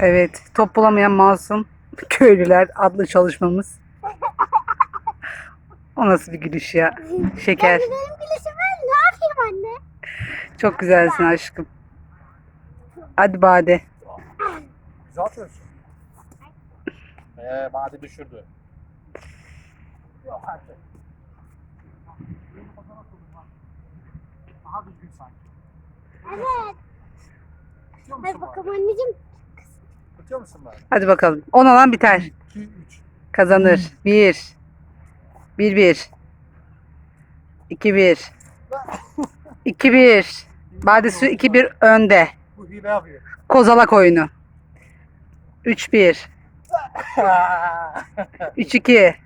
Evet, top bulamayan masum köylüler adlı çalışmamız. O nasıl bir gülüş ya? Şeker. Ben güzelim gülüşü ben ne yapayım anne? Çok güzelsin aşkım. Hadi Bade. Güzel atıyorsun. Ee, Madi düşürdü. Yok artık. Daha düzgün sanki. Evet. Hadi bakalım anneciğim. Bari? Tutuyor musun bari? Hadi bakalım. 10 olan biter. 2, 3. Kazanır. 1 1 1 2 1 2 1 Bade Su 2 1 önde. Bu hile yapıyor. Kozalak oyunu. 3 1 3 2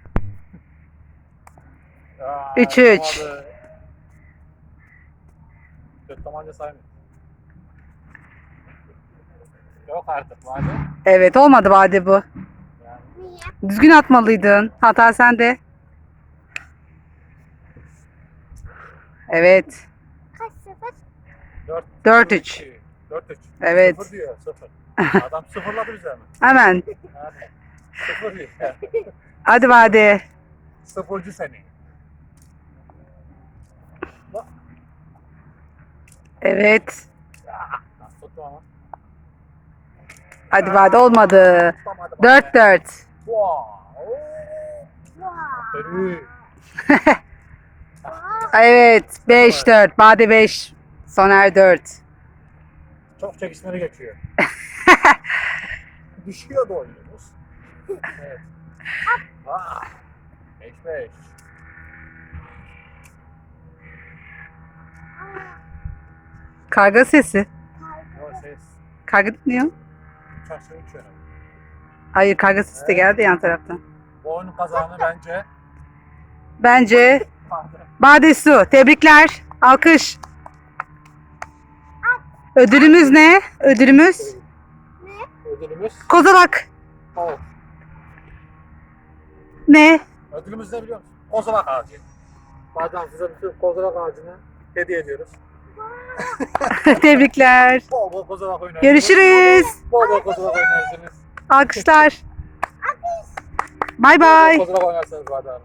Aa, Üç, üç. yapamadı. Dört tabanca saymıyor. Yok artık Madi. Evet olmadı Bade bu. Yani Niye? Düzgün atmalıydın. Hata sende. Evet. Kaç sıfır? 4 Dört, üç. 4 3. Evet. 0 diyor 0. Adam sıfırladı bize mi? Hemen. Yani, sıfır diyor. Hadi Bade. Sıfırcı seni. Bak. Evet. Nasıl tuttum ama. Hadi Bade olmadı. Tutamadı bak 4 be. 4 Wow. Vay. Aferin. Evet 5 4 Bade 5 Soner 4 Çok çekişmeli geçiyor. Düşüyor da oynuyoruz. Evet. Ah. 5 5. Karga sesi. O ses. Karga dinliyor. Uçarsın uçuyor. Hayır karga sesi de geldi yan taraftan. Bu oyunun kazananı bence Bence Bade Su. Tebrikler. Alkış. Ödülümüz ne? Ödülümüz ödülümüz. kozalak. Oh. Ne? Ödülümüz ne biliyor musun? Kozalak ağacı. Bazen size sürü kozalak ağacını hediye ediyoruz. Tebrikler. Bol bol kozalak oynarsınız. Görüşürüz. Bol bol kozalak oynarsınız. Alkışlar. Bay Bol bay. bol kozalak oynarsınız Bahadır Hanım.